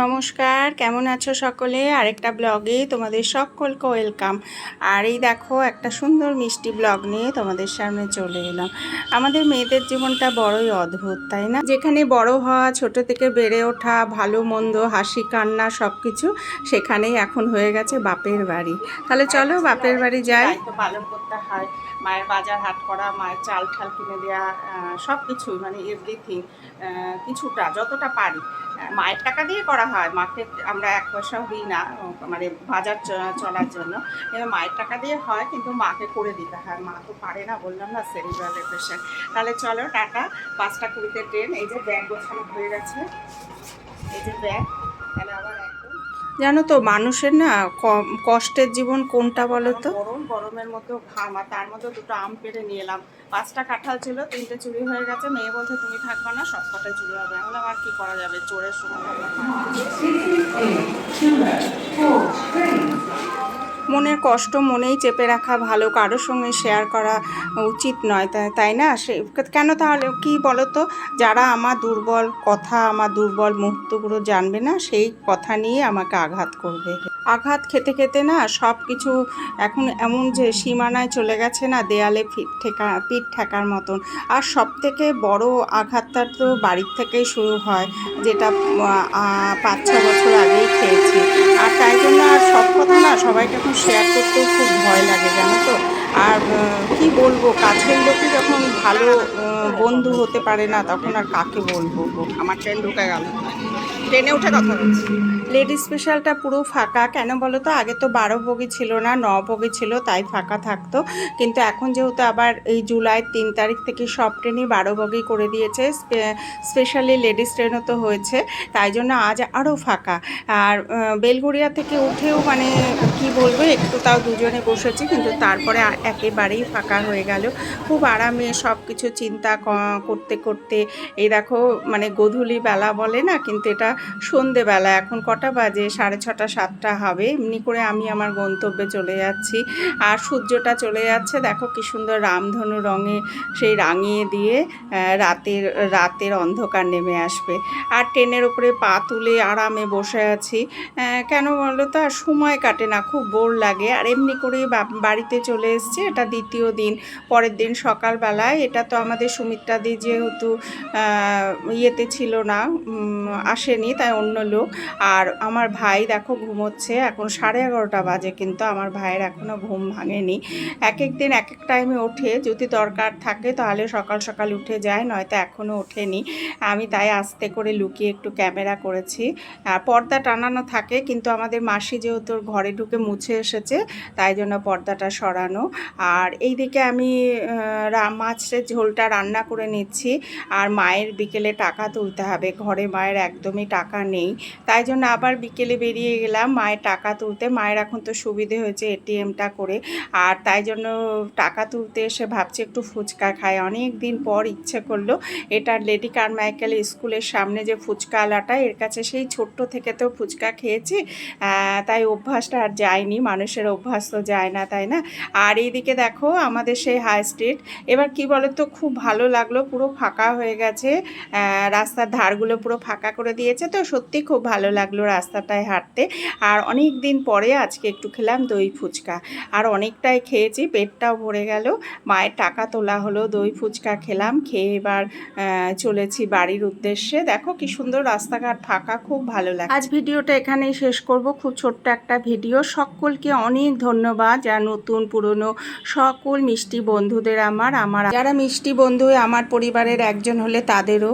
নমস্কার, কেমন আছো সকলে? আরেকটা ব্লগে তোমাদের সকলকে ওয়েলকাম। আর এই দেখো, একটা সুন্দর মিষ্টি ব্লগ নিয়ে তোমাদের সামনে চলে এলাম। আমাদের মেয়েদের জীবনটা বড়ই অদ্ভুত, তাই না? যেখানে বড় হওয়া, ছোট থেকে বেড়ে ওঠা, ভালো মন্দ, হাসি, কান্না সব কিছু সেখানেই এখন হয়ে গেছে বাপের বাড়ি। তাহলে চলো বাপের বাড়ি যাই। পালন করতে হয়। মায়ের বাজার, হাট করা, মায়ের চাল ঠাল কিনে দেওয়া সব কিছুই মানে এভরিথিং কিছুটা, যতটা পারি। মায়ের টাকা দিয়ে করা হয়। মাকে আমরা এক পয়সাও দিই না মানে বাজার চলার জন্য। কিন্তু মায়ের টাকা দিয়ে হয়, কিন্তু মাকে করে দিতে হয়। মা তো পারে না, বললাম না সেরিব্রালের পেশেন্ট তাহলে চলো টাকা, পাঁচটা কুড়িতে ট্রেন, এই যে ব্যাগ গোছানো হয়ে গেছে। এই যে ব্যাগ। জানো তো মানুষের না কষ্টের জীবন কোনটা বলো তো? গরম গরমের মধ্যে ঘাম আর তার মধ্যে দুটো আম পেড়ে নিয়ে এলাম। পাঁচটা কাঁঠাল ছিল তিনটে চুরি হয়ে গেছে। মেয়ে বলছে তুমি থাকবে না সব কটা চুরি হবে। এখন বললাম আর কি করা যাবে? চোরের সময়। মনের কষ্ট মনেই চেপে রাখা ভালো, কারোর সঙ্গে শেয়ার করা উচিত নয় তাই না? সে, কেন তাহলে, কী বলো তো যারা আমার দুর্বল কথা, আমার দুর্বল মুহূর্তগুলো জানবে না, সেই কথা নিয়ে আমাকে আঘাত করবে। আঘাত খেতে খেতে না সব কিছু এখন এমন যে সীমানায় চলে গেছে না, দেয়ালে ফিট ঠেকা, পিঠ ঠেকার মতন। আর সব থেকে বড় আঘাতটা তো বাড়ির থেকেই শুরু হয়, যেটা পাঁচ, ছ বছর আগেই খেয়েছি। আর তাই জন্য আর সব কথা না সবাইকে এখন শেয়ার করতেও খুব ভয় লাগে, জানো তো? আর কি বলব, কাছের লোকই যখন ভালো বন্ধু হতে পারে না, তখন আর কাকে বলব আমার ট্রেন ঢুকে গেল। ট্রেনে উঠে কথা বলছি। লেডি স্পেশালটা পুরো ফাঁকা। কেন বলো তো আগে তো বারো বগি ছিল না, ন বগি ছিল, তাই ফাঁকা থাকতো। কিন্তু এখন যেহেতু আবার এই জুলাই তিন তারিখ থেকে সব ট্রেনই বারো বগি করে দিয়েছে স্পেশালি লেডিস ট্রেনও তো হয়েছে, তাই জন্য আজ আরও ফাঁকা। আর বেলঘরিয়া থেকে উঠেও মানে কি বলব, একটু তাও দুজনে বসেছি, কিন্তু তারপরে একেবারেই ফাঁকা হয়ে গেল। খুব আরামে সব কিছু চিন্তা করতে করতে, এই দেখো মানে গধূলি বেলা বলে না, কিন্তু এটা সন্ধেবেলা, এখন কটা বাজে, সাড়ে ছটা, সাতটা হবে। এমনি করে আমি আমার গন্তব্যে চলে যাচ্ছি। আর সূর্যটা চলে যাচ্ছে, দেখো কি সুন্দর রামধনু রঙে, সেই রাঙিয়ে দিয়ে রাতের রাতের অন্ধকার নেমে আসবে। আর ট্রেনের উপরে পা তুলে আরামে বসে আছি। কেন বলো তো, আর সময় কাটে না, খুব বোর লাগে। আর এমনি করেই বা- বাড়িতে চলে এসছে, এটা দ্বিতীয় দিন। পরের দিন সকালবেলায়, এটা তো আমাদের সুমিত্রাদি যেহেতু ইয়েতে ছিল না আসেনি, তাই অন্য লোক। আর আমার ভাই দেখো ঘুমোচ্ছে, এখন সাড়ে এগারোটা বাজে কিন্তু আমার ভাইয়ের এখনও ঘুম ভাঙেনি। এক এক দিন, এক এক টাইমে ওঠে, যদি দরকার থাকে তাহলে সকাল সকাল উঠে যায়, নয়তো এখনও ওঠেনি। আমি তাই আস্তে করে লুকিয়ে একটু ক্যামেরা করেছি। আর পর্দা টানানো থাকে, কিন্তু আমাদের মাসি যেহেতু ঘরে ঢুকে মুছে এসেছে, তাই জন্য পর্দাটা সরানো। আর এই দিকে আমি মাছের ঝোলটা রান্না করে নিচ্ছি। আর মায়ের বিকেলে টাকা তুলতে হবে, ঘরে মায়ের একদমই টাকা নেই। তাই জন্য আবার বিকেলে বেরিয়ে গেলাম, মায়ের টাকা তুলতে। মায়ের এখন তো সুবিধে হয়েছে এটিএমটা করে। আর তাই জন্য টাকা তুলতে এসে ভাবছি একটু ফুচকা খায়। অনেক দিন পর ইচ্ছে করল। এটা লেডি কারমাইকেল স্কুলের সামনে যে ফুচকা আলাটা এর কাছে সেই ছোট্ট থেকে তো ফুচকা খেয়েছি। তাই অভ্যাসটা আর যায়নি। মানুষের অভ্যাস তো যায় না, তাই না? আর এইদিকে দেখো, আমাদের সেই হাই স্ট্রিট। এবার কি বলো তো খুব ভালো লাগল। পুরো ফাঁকা হয়ে গেছে। রাস্তার ধারগুলো পুরো ফাঁকা করে দিয়েছে। তো সত্যি খুব ভালো লাগল। রাস্তাটায় হাঁটতে। আর অনেক দিন পরে আজকে একটু খেলাম দই ফুচকা। আর অনেকটাই খেয়েছি, পেটটাও ভরে গেল। মায়ের টাকা তোলা হলো, দই ফুচকা খেলাম, খেয়ে এবার চলেছি বাড়ির উদ্দেশ্যে। দেখো কি সুন্দর রাস্তাঘাট ফাঁকা, খুব ভালো লাগে আজ ভিডিওটা এখানেই শেষ করব। খুব ছোট্ট একটা ভিডিও। সকলকে অনেক ধন্যবাদ। যা নতুন, পুরনো, সকল মিষ্টি বন্ধুদের আমার আমার যারা মিষ্টি বন্ধু আমার পরিবারের একজন হলে তাদেরও